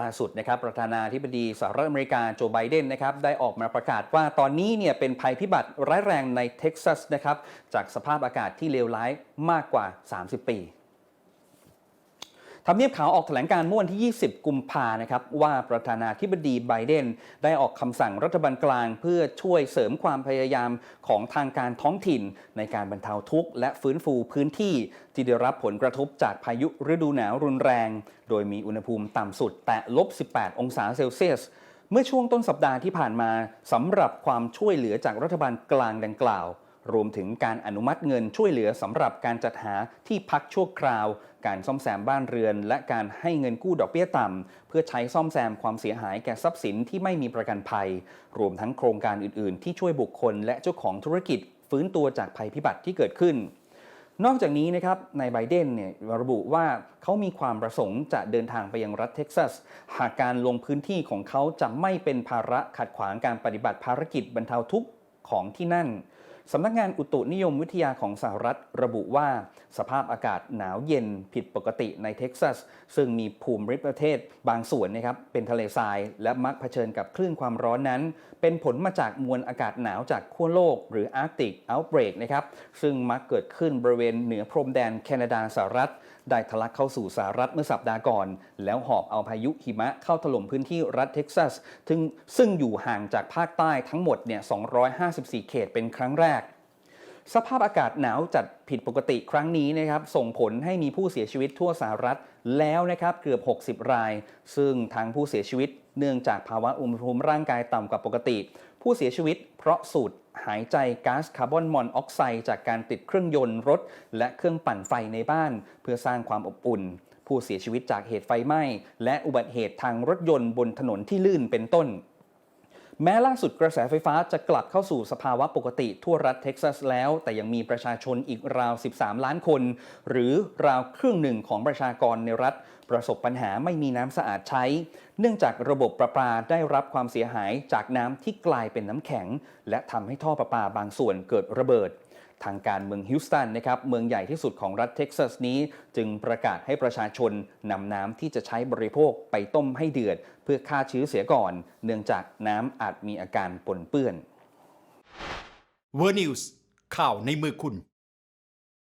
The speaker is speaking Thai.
ล่าสุดนะครับประธานาธิบดีสหรัฐอเมริกาโจไบเดนนะครับได้ออกมาประกาศว่าตอนนี้เนี่ยเป็นภัยพิบัติร้ายแรงในเท็กซัสนะครับจากสภาพอากาศที่เลวร้ายมากกว่า 30 ปี ทำเนียบขาวออกแถลงการเมื่อวันที่ 20 กุมภานะครับว่าประธานาธิบดีไบเดน ได้ออกคำสั่งรัฐบาลกลาง เพื่อช่วยเสริมความพยายามของทางการท้องถิ่น ในการบรรเทาทุกข์และฟื้นฟูพื้นที่ ที่ได้รับผลกระทบจากพายุฤดูหนาวรุนแรง โดยมีอุณหภูมิต่ำสุดแตะลบ 18 องศาเซลเซียสเมื่อช่วงต้นสัปดาห์ที่ผ่านมาสำหรับความช่วยเหลือจากรัฐบาลกลางดังกล่าว รวมถึงการอนุมัติเงินช่วยเหลือสำหรับการจัดหาที่พักชั่วคราว การซ่อมแซมบ้านเรือน และการให้เงินกู้ดอกเบี้ยต่ำ เพื่อใช้ซ่อมแซมความเสียหายแก่ทรัพย์สินที่ไม่มีประกันภัย รวมทั้งโครงการอื่น ๆ ที่ช่วยบุคคล และเจ้าของธุรกิจ ฟื้นตัวจากภัยพิบัติที่เกิดขึ้นนอกจากนี้นะครับนายไบเดนเนี่ยระบุว่าเขามีความประสงค์จะเดินทางไปยังรัฐเท็กซัส หากการลงพื้นที่ของเขาจะไม่เป็นภาระขัดขวางการปฏิบัติภารกิจบรรเทาทุกข์ของที่นั่น สำนักงานอุตุนิยมวิทยาของสหรัฐระบุว่า สภาพอากาศหนาวเย็นผิดปกติในเท็กซัส ซึ่งมีภูมิประเทศบางส่วนนะครับเป็นทะเลทราย และมักเผชิญกับคลื่นความร้อนนั้น เป็นผลมาจากมวลอากาศหนาวจากขั้วโลก หรือ Arctic Outbreak นะครับซึ่งมักเกิดขึ้นบริเวณเหนือพรมแดนแคนาดาสหรัฐ ได้ทะลักเข้าสู่สหรัฐเมื่อสัปดาห์ก่อน แล้วหอบเอาพายุหิมะเข้าถล่มพื้นที่รัฐเท็กซัสซึ่งซึ่งอยู่ห่างจากภาคใต้ทั้งหมดเนี่ย254 เขตเป็นครั้งแรก สภาพอากาศหนาวจัดผิดปกติครั้งนี้นะครับส่งผลให้มีผู้เสียชีวิตทั่วสหรัฐแล้วนะครับเกือบ 60 ราย ซึ่งทั้งผู้เสียชีวิตเนื่องจากภาวะอุณหภูมิร่างกายต่ำกว่าปกติ ผู้เสียชีวิตเพราะสูดหายใจก๊าซคาร์บอนมอนอกไซด์จากการติดเครื่องยนต์รถ และเครื่องปั่นไฟในบ้าน เพื่อสร้างความอบอุ่น ผู้เสียชีวิตจากเหตุไฟไหม้ และอุบัติเหตุทางรถยนต์บนถนนที่ลื่นเป็นต้น แม้ล่าสุดกระแสไฟฟ้าจะกลับเข้าสู่สภาวะปกติทั่วรัฐเท็กซัสแล้ว แต่ยังมีประชาชนอีกราว 13 ล้านคน หรือราวครึ่งหนึ่งของประชากรในรัฐ ประสบปัญหาไม่มีน้ำสะอาดใช้ เนื่องจากระบบประปาได้รับความเสียหายจากน้ำที่กลายเป็นน้ำแข็ง และทำให้ท่อประปาบางส่วนเกิดระเบิด ทางการเมืองฮิวสตันนะครับเมืองใหญ่ที่สุดของรัฐเท็กซัสนี้ จึงประกาศให้ประชาชนนำน้ำที่จะใช้บริโภคไปต้มให้เดือด เพื่อฆ่าเชื้อเสียก่อน เนื่องจากน้ำอาจมีอาการปนเปื้อนเวอร์นิวส์ข่าวในมือคุณ